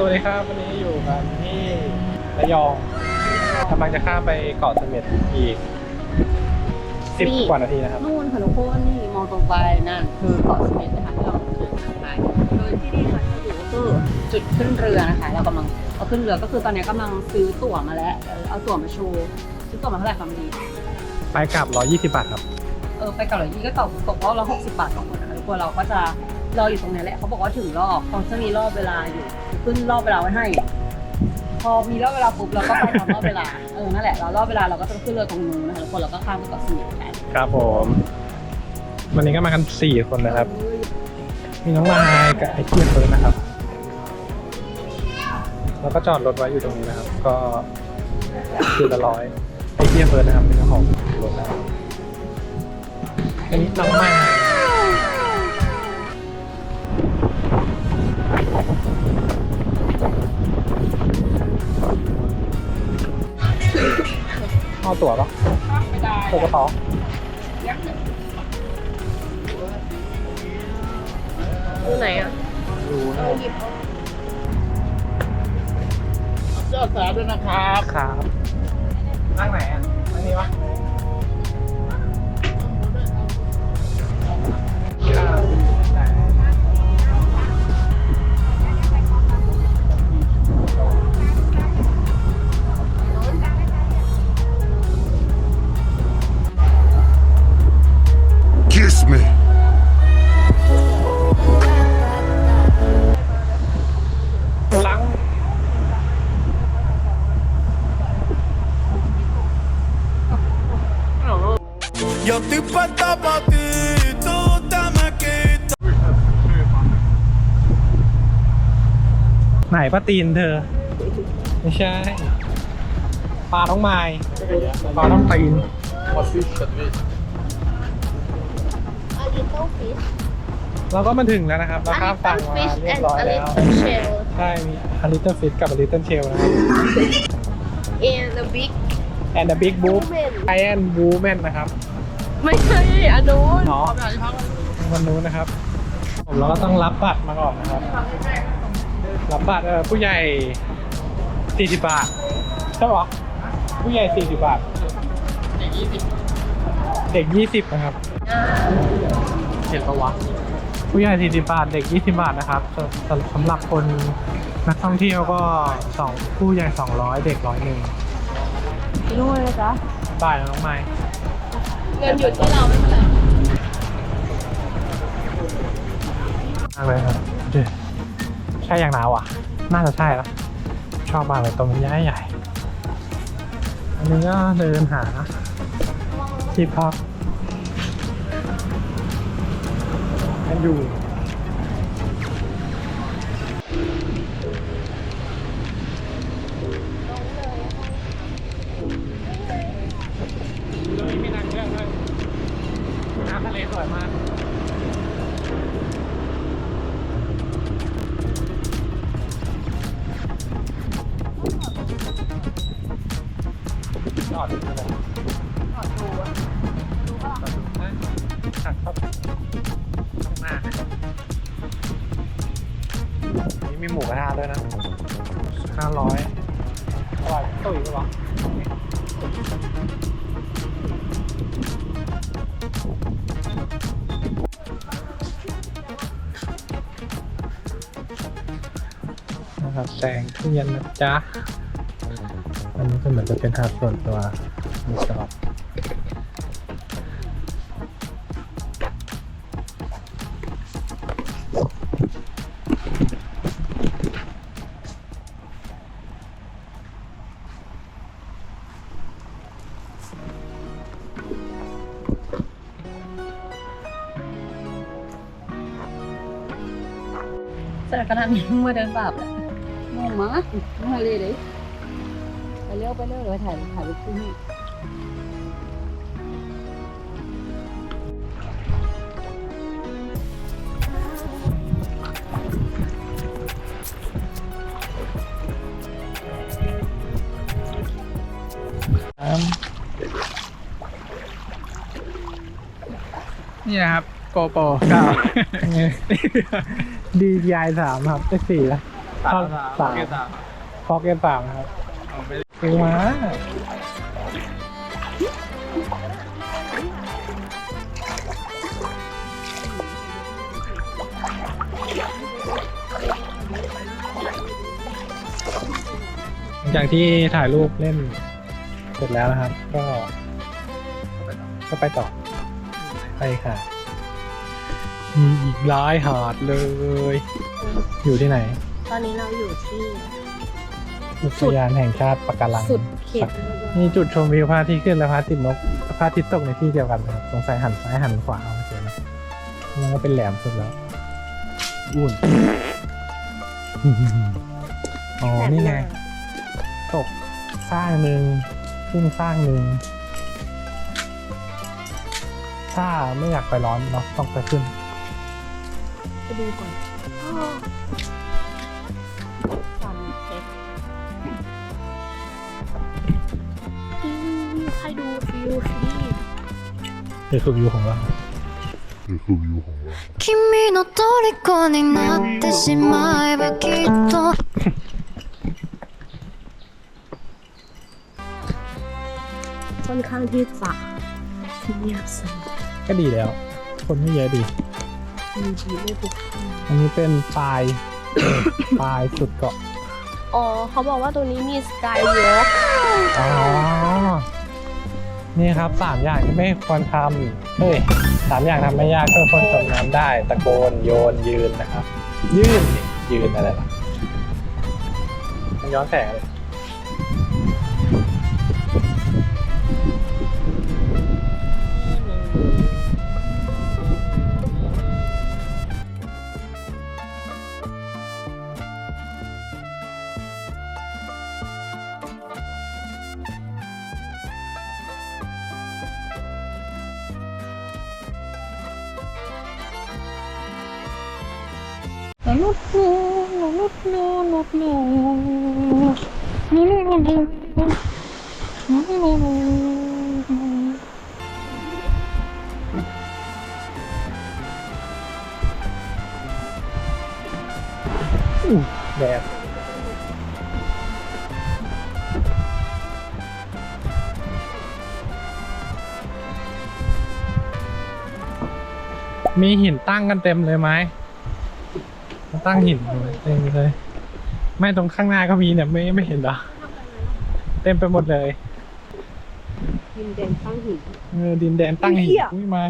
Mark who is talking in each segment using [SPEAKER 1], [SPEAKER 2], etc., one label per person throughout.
[SPEAKER 1] สวัสดีครับวันนี้อยู่กันที่ระยองกำลังจะข้ามไปเกาะเสม็ดอีกสิบ
[SPEAKER 2] นี่
[SPEAKER 1] กว่านาทีนะครับ
[SPEAKER 2] นู่นค่ะทุกคนนี่มองตรงไปนั่นคือเกาะเสม็ดนะคะที่เรากำลังเดินทางไปโดยที่นี่ค่ะที่อยู่ก็คือจุดขึ้นเรือนะคะ เรากำลังเอาขึ้นเรือก็คือตอนนี้กำลังซื้อตั๋วมาแล้วเออเอาตั๋วมาโชว์ซื้อตั๋วมาเท่าไหร่คะมันดี
[SPEAKER 1] ไปกลับ 120 บาทครับ
[SPEAKER 2] เออไปเกาหลีก็ตกตกรอบละหกสิบบาทต่อคนนะคะทุกคนเราก็จะ รออยู่ตรงนี้แหละเขาบอกว่าถึงรอบเขาจะมีรอบเวลาอยู่ขึ้นรอบเวลาไว้ให้ พอมีรอบเวลาปุ๊บเราก็ไปทำรอบเวลาเออนั่นแหละเรารอบเวลาเราก็จะขึ้นเรือตรงนู้นนะคะทุกคนเราก็ข้ามไปเกาะสม็ดกัน
[SPEAKER 1] ครับผม วันนี้ก็มากัน4คนนะครับ มีน้องมายกับไอ้เทียนเฟิร์นะครับ แล้วก็จอดรถไว้อยู่ตรงนี้นะครับ ก็คือละร้อยไอ้เทียนเฟิร์นนะครับเป็นเจ้าของรถนะครับอันนี้น้องมาย ตั๋วปะ
[SPEAKER 2] ไม่ได้
[SPEAKER 1] ตัวกระเป๋า
[SPEAKER 2] ดูไหนอะ
[SPEAKER 1] ดูนะ
[SPEAKER 3] เจ้าสาวด้วยนะครับ
[SPEAKER 1] ครับนั่งไหนอะนั่งนี้วะ
[SPEAKER 4] Kiss me.
[SPEAKER 1] ล้า ง
[SPEAKER 4] Yo estoy puesta pa' ti, tú te me quitas.
[SPEAKER 1] ไหนป้าตีนเธอ ไม่ใช่ปลาต้องไม้ปลาต้องตีน
[SPEAKER 5] A little fish.
[SPEAKER 1] เราก็มาถึงแล้วนะครับเรา
[SPEAKER 5] A
[SPEAKER 1] ข้ามฝั่ง
[SPEAKER 5] little
[SPEAKER 1] มา
[SPEAKER 5] fish
[SPEAKER 1] เรียบ
[SPEAKER 5] and
[SPEAKER 1] ร้อย
[SPEAKER 5] a
[SPEAKER 1] แล้ว
[SPEAKER 5] little shell.
[SPEAKER 1] ใช่มี a little fish กับ a little shell นะครับ
[SPEAKER 5] And the big
[SPEAKER 1] and the big boom
[SPEAKER 5] woman.
[SPEAKER 1] giant woman นะครับ
[SPEAKER 2] ไม่ใช่อันนู้น
[SPEAKER 1] เนาะวันนู้นนะครับ ผมเราก็ต้องรับบัตรมาก่อนนะครับ รับบัตรเออผู้ใหญ่ 40 บาทใช่ปะผู้ใหญ่ 40 บาท เด็ก 20 นะครับ เห็นปะวะผู้ใหญ่40 บาท เด็ก 20 บาทนะครับสสสำหรับคนนักท่องเที่ยวก็สองผู้ใหญ่ 200 เด็กร้อยหนึ่ง
[SPEAKER 2] นู่นเลยจ้ะ
[SPEAKER 1] บ่ายน้องไม้
[SPEAKER 2] เงินอยู่ที่เราไม่เป็นไร
[SPEAKER 1] มากเลยครับเดี๋ยวใช่อย่างหนาวอะ น่าจะใช่แล้วชอบมากเลยตรงนี้ใหญ่ใหญ่อันนี้ก็เดินหาที่พัก อยู่ตรงนี้มีนางเงือกด้วยน้ำทะเลสวยมาก จอดอยู่เลยจอดดูอะดูป่ะจอดดูนะ ข้างหน้านี่มีหมูกระทะด้วยนะห้าร้อยอร่อยตุ๋ยปะวะนะครับแสงเทียนนะจ๊ะ อันนี้ก็เหมือนจะเป็นหาดส่วนตัวรีสอร์
[SPEAKER 2] การณ์นี้มาเดินบาปแหละงงมากมาเลยเลยไปเร็วไปเร็วเลยถ่ายถ่ายรูปคู่นี้
[SPEAKER 1] นี่นะครับโกโปรเก้า DJI สามครับได้สี่แล้วสามสามฟอกเกนสามนะครับซื้อมาหลังจากที่ถ่ายรูปเล่นเสร็จแล้วนะครับ ก็ ก็ไปต่อไปค่ะ มีอีกหลายหาดเลย อยู่ที่ไหน
[SPEAKER 5] ตอนนี้เราอยู่ที่
[SPEAKER 1] อุทยานแห่งชาติปะการัง
[SPEAKER 5] สุดเขต
[SPEAKER 1] มีจุดชมวิวพระอาทิตย์ขึ้นและพระอาทิตย์นกพระอาทิตย์ตกในที่เดียวกันนะครับสงสัยหันซ้ายหันขวาเอาเจอนะมันก็เป็นแหลมสุดแล้วอุ่นอ๋อ นี่ไง ตกสร้างหนึ่งขึ้นสร้างหนึ่งถ้าไม่อยากไปร้อนเนาะต้องไปขึ้น
[SPEAKER 5] ไปดูก่อนซันเซ็ตใครดูฟิวฟรี
[SPEAKER 1] คือคือวิวของเรา
[SPEAKER 6] 君の虜になってしまえばきっと
[SPEAKER 5] ค่อนข้างที่จะเงียบสงบ
[SPEAKER 1] ก็ดีแล้ว คนไม่เยอะดี
[SPEAKER 5] มีชีวิตไม่ปลุก
[SPEAKER 1] อันนี้เป็นปลาย ปลายสุดเกาะ
[SPEAKER 5] อ๋อเขาบอกว่าตรงนี้มีสกายวอล์ก
[SPEAKER 1] อ๋อ นี่ครับสามอย่างที่ไม่ควรทำเฮ้ยสามอย่างทำไม่ยากช่วยคนจมน้ำได้ ตะโกนโยนยืนนะครับ ยืนดิยืนอะไรล่ะมันย้อนแสงเลย อู้แดดมีหินตั้งกันเต็มเลยไหม ตั้งหินเต็มเลย ไม่ตรงข้างหน้าก็มีเนี่ยไม่ไม่เห็นเหรอ เต็มไปหมดเลย
[SPEAKER 5] ดินแดนตั้งหิน
[SPEAKER 1] เออดินแดนตั้งหิน
[SPEAKER 5] เหี้ย
[SPEAKER 1] อุ้ยไม่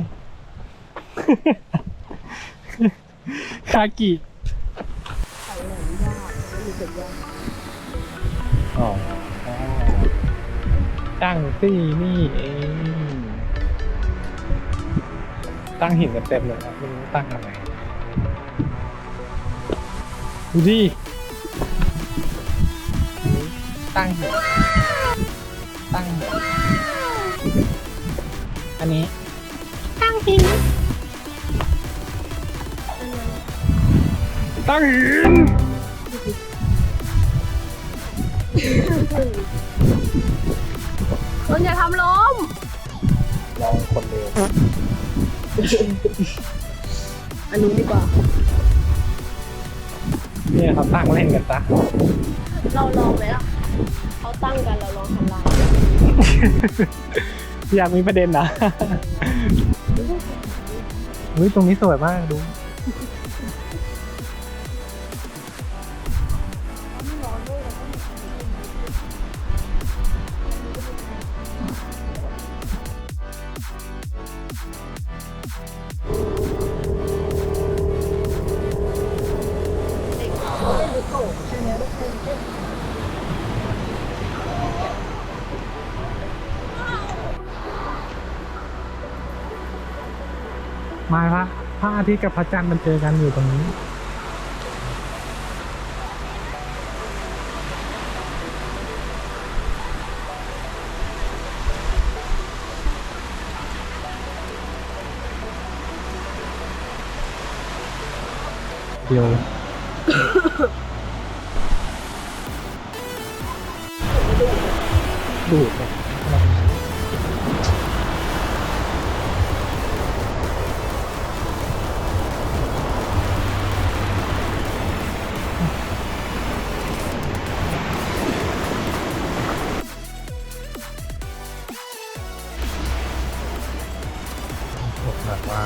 [SPEAKER 1] คากิ
[SPEAKER 5] ใส่แหลมยากไม่มีเกิดยาก
[SPEAKER 1] อ๋อตั้งที่นี่เองตั้งหินกันเต็มเลยครับไม่รู้ตั้งทำไม ดูดิตั้งหินตั้งหินอันนี้ ตั้งหินตั้งหิน
[SPEAKER 5] มันอย่าทำล้ม
[SPEAKER 1] ลองคนเร็ว
[SPEAKER 5] อันนู้นดีกว่า
[SPEAKER 1] เนี่ยเขาตั้งเล่นกันซะ
[SPEAKER 5] เราลองไหมล่ะเขาตั้งกันเราลองทำลาย
[SPEAKER 1] อยากมีประเด็นนะอุ้ยตรงนี้สวยมากดู พระอาทิตย์กับพระจันทร์มันเจอกันอยู่ตรงนี้ เดี๋ยวดูดเลย แบบว่า